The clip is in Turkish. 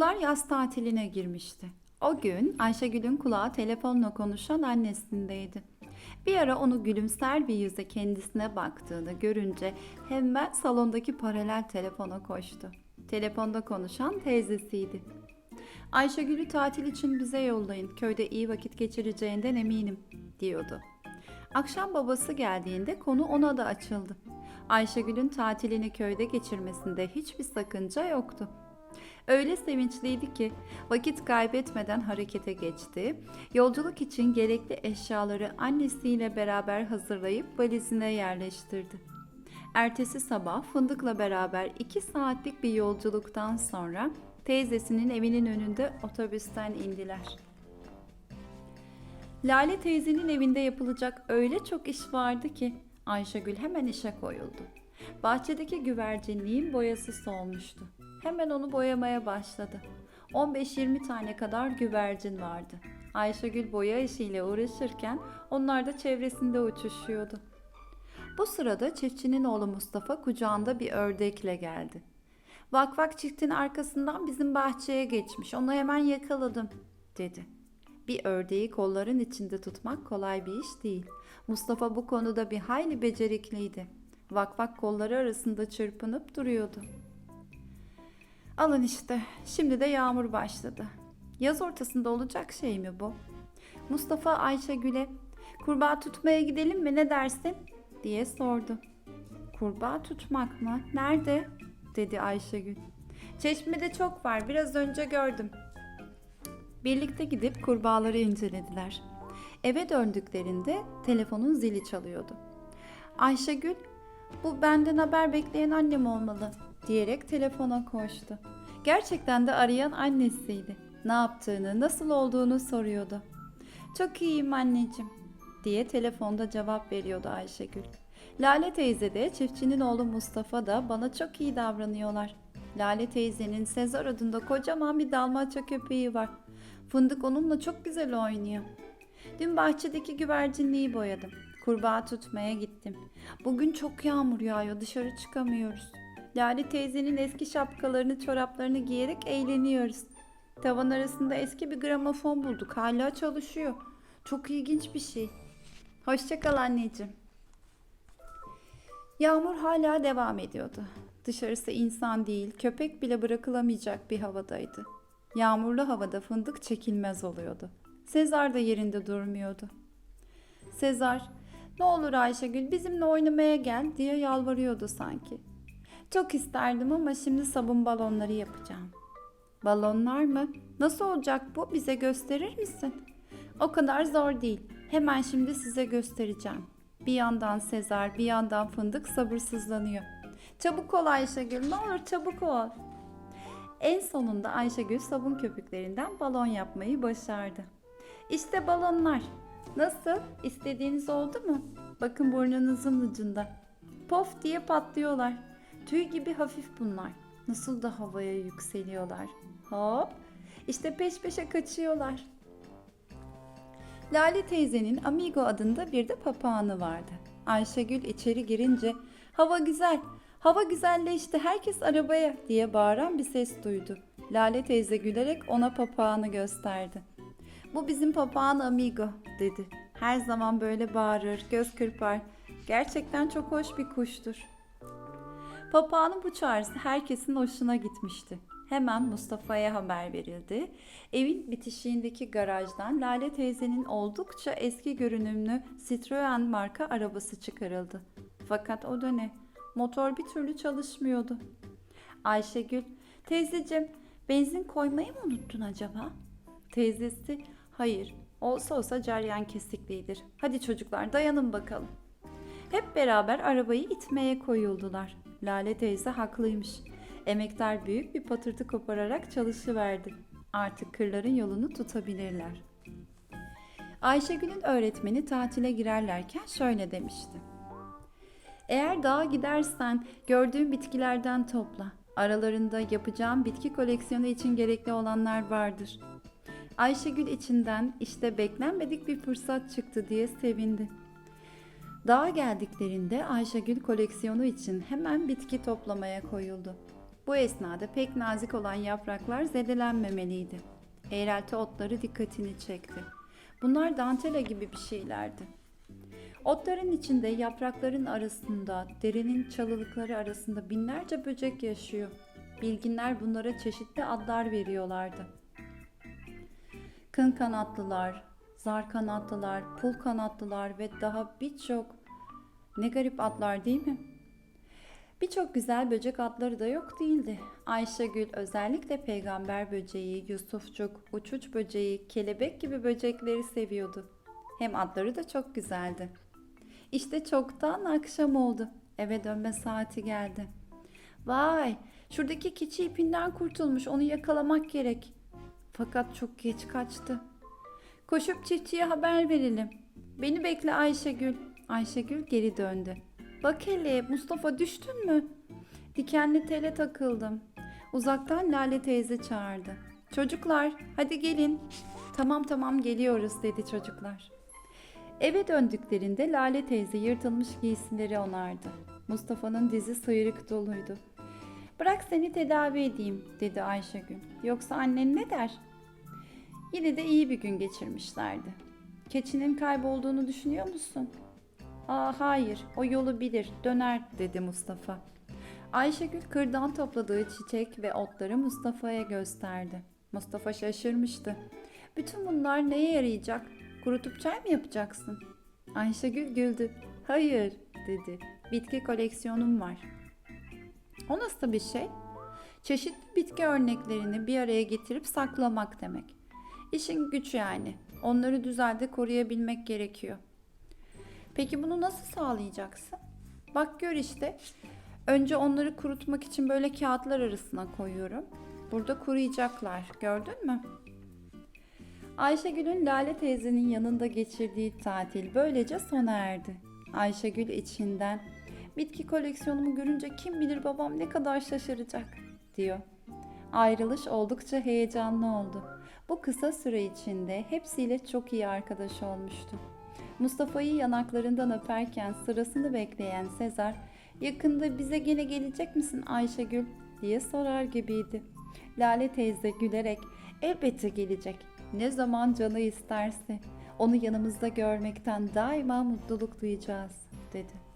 Okullar yaz tatiline girmişti. O gün Ayşegül'ün kulağı telefonla konuşan annesindeydi. Bir ara onu gülümser bir yüzle kendisine baktığını görünce hemen salondaki paralel telefona koştu. Telefonda konuşan teyzesiydi. Ayşegül'ü tatil için bize yollayın. Köyde iyi vakit geçireceğinden eminim, diyordu. Akşam babası geldiğinde konu ona da açıldı. Ayşegül'ün tatilini köyde geçirmesinde hiçbir sakınca yoktu. Öyle sevinçliydi ki vakit kaybetmeden harekete geçti. Yolculuk için gerekli eşyaları annesiyle beraber hazırlayıp valizine yerleştirdi. Ertesi sabah Fındık'la beraber iki saatlik bir yolculuktan sonra teyzesinin evinin önünde otobüsten indiler. Lale teyzenin evinde yapılacak öyle çok iş vardı ki Ayşegül hemen işe koyuldu. Bahçedeki güvercinliğin boyası solmuştu. Hemen onu boyamaya başladı. 15-20 tane kadar güvercin vardı. Ayşegül boya işiyle uğraşırken onlar da çevresinde uçuşuyordu. Bu sırada çiftçinin oğlu Mustafa kucağında bir ördekle geldi. Vak vak çiftin arkasından bizim bahçeye geçmiş. Onu hemen yakaladım, dedi. Bir ördeği kolların içinde tutmak kolay bir iş değil. Mustafa bu konuda bir hayli becerikliydi. Vak vak kolları arasında çırpınıp duruyordu. Alın işte, şimdi de yağmur başladı. Yaz ortasında olacak şey mi bu? Mustafa Ayşegül'e, kurbağa tutmaya gidelim mi ne dersin? diye sordu. Kurbağa tutmak mı? Nerede? dedi Ayşegül. Çeşmede çok var, biraz önce gördüm. Birlikte gidip kurbağaları incelediler. Eve döndüklerinde telefonun zili çalıyordu. Ayşegül, bu benden haber bekleyen annem olmalı diyerek telefona koştu. Gerçekten de arayan annesiydi. Ne yaptığını, nasıl olduğunu soruyordu. Çok iyiyim anneciğim diye telefonda cevap veriyordu Ayşegül. Lale teyze de çiftçinin oğlu Mustafa da bana çok iyi davranıyorlar. Lale teyzenin Sezar adında kocaman bir dalmaça köpeği var. Fındık onunla çok güzel oynuyor. Dün bahçedeki güvercinliği boyadım. Kurbağa tutmaya gittim. Bugün çok yağmur yağıyor dışarı çıkamıyoruz. Lale teyzenin eski şapkalarını çoraplarını giyerek eğleniyoruz. Tavan arasında eski bir gramofon bulduk. Hala çalışıyor. Çok ilginç bir şey. Hoşça kal anneciğim. Yağmur hala devam ediyordu. Dışarısı insan değil, köpek bile bırakılamayacak bir havadaydı. Yağmurlu havada fındık çekilmez oluyordu. Sezar da yerinde durmuyordu. Sezar, ne olur Ayşegül bizimle oynamaya gel diye yalvarıyordu sanki. Çok isterdim ama şimdi sabun balonları yapacağım. Balonlar mı? Nasıl olacak bu? Bize gösterir misin? O kadar zor değil. Hemen şimdi size göstereceğim. Bir yandan Sezar, bir yandan Fındık sabırsızlanıyor. Çabuk ol Ayşegül, ne olur çabuk ol. En sonunda Ayşegül sabun köpüklerinden balon yapmayı başardı. İşte balonlar. Nasıl? İstediğiniz oldu mu? Bakın burnunuzun ucunda. Pof diye patlıyorlar. Tüy gibi hafif bunlar. Nasıl da havaya yükseliyorlar. Hop. İşte peş peşe kaçıyorlar. Lale teyzenin Amigo adında bir de papağanı vardı. Ayşegül içeri girince hava güzel, hava güzelleşti herkes arabaya diye bağıran bir ses duydu. Lale teyze gülerek ona papağanı gösterdi. Bu bizim papağan Amigo dedi. Her zaman böyle bağırır, göz kırpar. Gerçekten çok hoş bir kuştur. Papağanın bu çağrısı herkesin hoşuna gitmişti. Hemen Mustafa'ya haber verildi. Evin bitişiğindeki garajdan Lale teyzenin oldukça eski görünümlü Citroen marka arabası çıkarıldı. Fakat o da ne? Motor bir türlü çalışmıyordu. Ayşegül, teyzeciğim benzin koymayı mı unuttun acaba? Teyzesi, hayır olsa olsa ceryan kesiklidir. Hadi çocuklar dayanın bakalım. Hep beraber arabayı itmeye koyuldular. Lale teyze haklıymış. Emektar büyük bir patırtı kopararak çalışıverdi. Artık kırların yolunu tutabilirler. Ayşegül'ün öğretmeni tatile girerlerken şöyle demişti. Eğer dağa gidersen gördüğün bitkilerden topla. Aralarında yapacağım bitki koleksiyonu için gerekli olanlar vardır. Ayşegül içinden işte beklenmedik bir fırsat çıktı diye sevindi. Dağa geldiklerinde Ayşegül koleksiyonu için hemen bitki toplamaya koyuldu. Bu esnada pek nazik olan yapraklar zedelenmemeliydi. Eğrelti otları dikkatini çekti. Bunlar dantela gibi bir şeylerdi. Otların içinde yaprakların arasında, derinin çalılıkları arasında binlerce böcek yaşıyor. Bilginler bunlara çeşitli adlar veriyorlardı. Kın kanatlılar, zar kanatlılar, pul kanatlılar ve daha birçok ne garip adlar değil mi? Birçok güzel böcek adları da yok değildi. Ayşegül özellikle peygamber böceği, Yusufçuk, uçuç böceği, kelebek gibi böcekleri seviyordu. Hem adları da çok güzeldi. İşte çoktan akşam oldu. Eve dönme saati geldi. Vay, şuradaki keçi ipinden kurtulmuş. Onu yakalamak gerek. Fakat çok geç kaçtı. Koşup çiftçiye haber verelim. Beni bekle Ayşegül. Ayşegül geri döndü. Bak hele Mustafa düştün mü? Dikenli tele takıldım. Uzaktan Lale teyze çağırdı. Çocuklar hadi gelin. Tamam tamam geliyoruz dedi çocuklar. Eve döndüklerinde Lale teyze yırtılmış giysileri onardı. Mustafa'nın dizi sıyrık doluydu. Bırak seni tedavi edeyim dedi Ayşegül. Yoksa annen ne der? Yine de iyi bir gün geçirmişlerdi. Keçinin kaybolduğunu düşünüyor musun? Aa hayır, o yolu bilir, döner dedi Mustafa. Ayşegül kırdan topladığı çiçek ve otları Mustafa'ya gösterdi. Mustafa şaşırmıştı. Bütün bunlar neye yarayacak? Kurutup çay mı yapacaksın? Ayşegül güldü. Hayır dedi. Bitki koleksiyonum var. O nasıl bir şey? Çeşitli bitki örneklerini bir araya getirip saklamak demek. İşin güç yani. Onları düzelde koruyabilmek gerekiyor. Peki bunu nasıl sağlayacaksın? Bak gör işte. Önce onları kurutmak için böyle kağıtlar arasına koyuyorum. Burada kuruyacaklar. Gördün mü? Ayşegül'ün Lale teyzenin yanında geçirdiği tatil böylece sona erdi. Ayşegül içinden bitki koleksiyonumu görünce kim bilir babam ne kadar şaşıracak diyor. Ayrılış oldukça heyecanlı oldu. Bu kısa süre içinde hepsiyle çok iyi arkadaş olmuştu. Mustafa'yı yanaklarından öperken sırasını bekleyen Sezar, yakında bize gene gelecek misin Ayşegül diye sorar gibiydi. Lale teyze gülerek elbette gelecek. Ne zaman canı isterse onu yanımızda görmekten daima mutluluk duyacağız dedi.